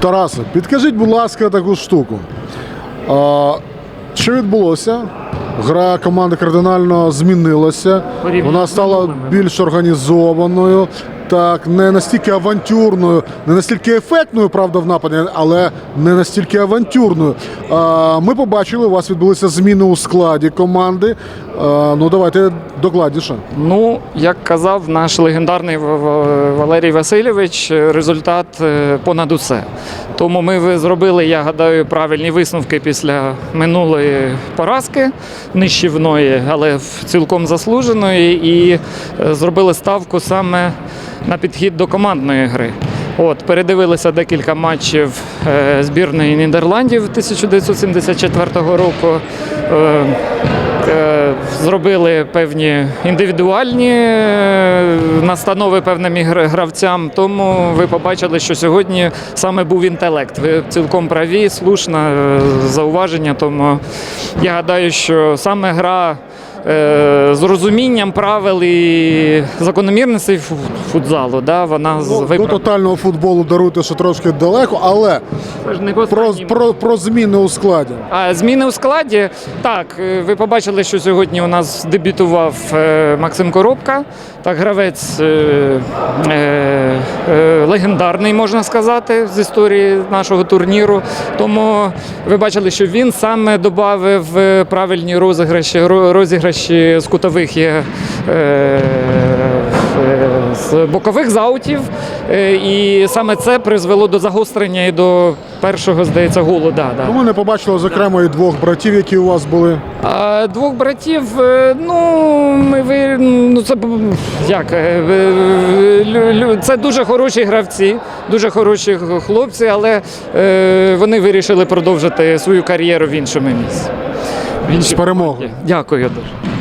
Тарасе, підкажіть, будь ласка, таку штуку. А, що відбулося? Гра команди кардинально змінилася. Вона стала більш організованою, так, не настільки авантюрною, не настільки ефектною, правда, в нападі, але не настільки авантюрною. Ми побачили, у вас відбулися зміни у складі команди. Ну, давайте докладніше. Ну, як казав наш легендарний Валерій Васильович, результат е, понад усе. Тому ми зробили, я гадаю, правильні висновки після минулої поразки нищівної, але цілком заслуженої, і е, зробили ставку саме на підхід до командної гри. От, передивилися декілька матчів е, збірної Нідерландів 1974 року. Е, Е, Зробили певні індивідуальні настанови певним гравцям. Тому ви побачили, що сьогодні саме був інтелект. Ви цілком праві, слушне зауваження. Тому я гадаю, що саме гра з розумінням правил і закономірностей футзалу, да, вона з- Ну, до тотального футболу даруйте, що трошки далеко, але про, про, про зміни у складі. А зміни у складі. Так, е, ви побачили, що сьогодні у нас дебютував е, Максим Коробка. Так, гравець е, е, е, легендарний, можна сказати, з історії нашого турніру. Тому ви бачили, що він саме додав правильні розіграші, ро- розіграші з кутових є. Е, е, з бокових заутів, Е, і саме це призвело до загострення і до першого, здається, голу. Да, да. Ми не побачили, зокрема, і двох братів, які у вас були. А двох братів, ну ми ви ну це як це дуже хороші гравці, дуже хороші хлопці, але вони вирішили продовжити свою кар'єру в іншому місці. В З перемогою. Дякую дуже.